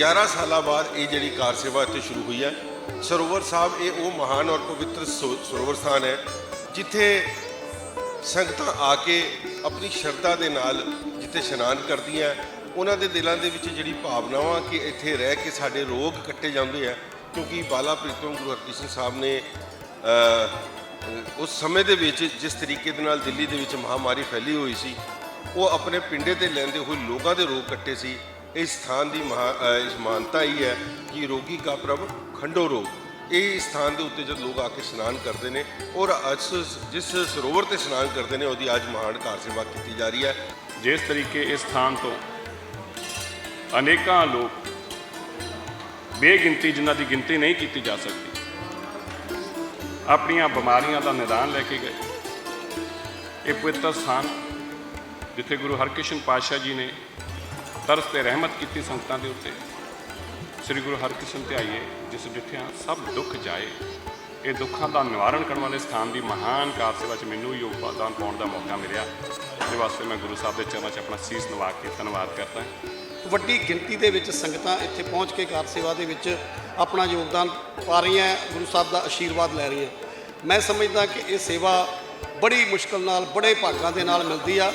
11 ਸਾਲਾਂ ਬਾਅਦ ਇਹ ਜਿਹੜੀ ਕਾਰ ਸੇਵਾ ਇੱਥੇ ਸ਼ੁਰੂ ਹੋਈ ਹੈ। ਸਰੋਵਰ ਸਾਹਿਬ, ਇਹ ਉਹ ਮਹਾਨ ਔਰ ਪਵਿੱਤਰ ਸਰੋ- ਸਰੋਵਰ ਸਥਾਨ ਹੈ, ਜਿੱਥੇ ਸੰਗਤਾਂ ਆ ਕੇ ਆਪਣੀ ਸ਼ਰਧਾ ਦੇ ਨਾਲ ਜਿੱਥੇ ਇਸ਼ਨਾਨ ਕਰਦੀਆਂ ਉਹਨਾਂ ਦੇ ਦਿਲਾਂ ਦੇ ਵਿੱਚ ਜਿਹੜੀ ਭਾਵਨਾਵਾਂ ਕਿ ਇੱਥੇ ਰਹਿ ਕੇ ਸਾਡੇ ਰੋਗ ਕੱਟੇ ਜਾਂਦੇ ਆ ਕਿਉਂਕਿ ਬਾਲਾ ਪ੍ਰੀਤਮ ਗੁਰੂ ਹਰਕ੍ਰਿਸ਼ਨ ਸਾਹਿਬ ਨੇ ਉਸ ਸਮੇਂ ਦੇ ਵਿੱਚ ਜਿਸ ਤਰੀਕੇ ਦੇ ਨਾਲ ਦਿੱਲੀ ਦੇ ਵਿੱਚ ਮਹਾਮਾਰੀ ਫੈਲੀ ਹੋਈ ਸੀ, ਉਹ ਆਪਣੇ ਪਿੰਡੇ ਤੇ ਲੈਂਦੇ ਹੋਏ ਲੋਕਾਂ ਦੇ ਰੋਗ ਕੱਟੇ ਸੀ ਇਸ ਸਥਾਨ ਦੀ ਮਹਾ ਇਸ ਮਾਨਤਾ ਹੀ ਹੈ ਕਿ ਰੋਗੀ ਕਾ ਪ੍ਰਭ ਖੰਡੋ ਰੋਗ। ਇਹ ਸਥਾਨ ਦੇ ਉੱਤੇ ਜਦ ਲੋਕ ਆ ਕੇ ਇਸ਼ਨਾਨ ਕਰਦੇ ਨੇ ਔਰ ਅਸ ਜਿਸ ਸਰੋਵਰ ਤੇ ਇਸ਼ਨਾਨ ਕਰਦੇ ਨੇ, ਉਹਦੀ ਅੱਜ ਮਹਾਨ ਕਾਰ ਸੇਵਾ ਕੀਤੀ ਜਾ ਰਹੀ ਹੈ। ਜਿਸ ਤਰੀਕੇ ਇਸ ਸਥਾਨ ਤੋਂ ਅਨੇਕਾਂ ਲੋਕ ਬੇਗਿਣਤੀ, ਜਿਨ੍ਹਾਂ ਦੀ ਗਿਣਤੀ ਨਹੀਂ ਕੀਤੀ ਜਾ ਸਕਦੀ, ਆਪਣੀਆਂ ਬਿਮਾਰੀਆਂ ਦਾ ਨਿਦਾਨ ਲੈ ਕੇ ਗਏ। ਇਹ ਪਵਿੱਤਰ ਸਥਾਨ ਜਿੱਥੇ ਗੁਰੂ ਹਰਕ੍ਰਿਸ਼ਨ ਪਾਤਸ਼ਾਹ ਜੀ ਨੇ ਤਰਸ ਤੇ ਰਹਿਮਤ ਕੀਤੀ ਸੰਗਤਾਂ ਦੇ ਉੱਤੇ। ਸ੍ਰੀ ਗੁਰੂ ਹਰਕ੍ਰਿਸ਼ਨ ਧਿਆਈਏ ਜਿਸ ਡਿਠਿਆ ਸਭ ਦੁੱਖ ਜਾਏ। ਇਹ ਦੁੱਖਾਂ ਦਾ ਨਿਵਾਰਨ ਕਰਨ ਵਾਲੇ ਸਥਾਨ ਦੀ ਮਹਾਨ ਕਾਰ ਸੇਵਾ 'ਚ ਮੈਨੂੰ ਯੋਗਦਾਨ ਪਾਉਣ ਦਾ ਮੌਕਾ ਮਿਲਿਆ। ਇਸ ਵਾਸਤੇ ਮੈਂ ਗੁਰੂ ਸਾਹਿਬ ਦੇ ਚਰਨਾਂ 'ਚ ਆਪਣਾ ਸੀਸ ਨਵਾ ਕੇ ਧੰਨਵਾਦ ਕਰਦਾ ਵੱਡੀ ਗਿਣਤੀ ਦੇ ਵਿੱਚ ਸੰਗਤਾਂ ਇੱਥੇ ਪਹੁੰਚ ਕੇ ਕਾਰ ਸੇਵਾ ਦੇ ਵਿੱਚ ਆਪਣਾ ਯੋਗਦਾਨ ਪਾ ਰਹੀਆਂ, ਗੁਰੂ ਸਾਹਿਬ ਦਾ ਆਸ਼ੀਰਵਾਦ ਲੈ ਰਹੀਆਂ। ਮੈਂ ਸਮਝਦਾ ਕਿ ਇਹ ਸੇਵਾ ਬੜੀ ਮੁਸ਼ਕਲ ਨਾਲ, ਬੜੇ ਭਾਗਾਂ ਦੇ ਨਾਲ ਮਿਲਦੀ ਆ।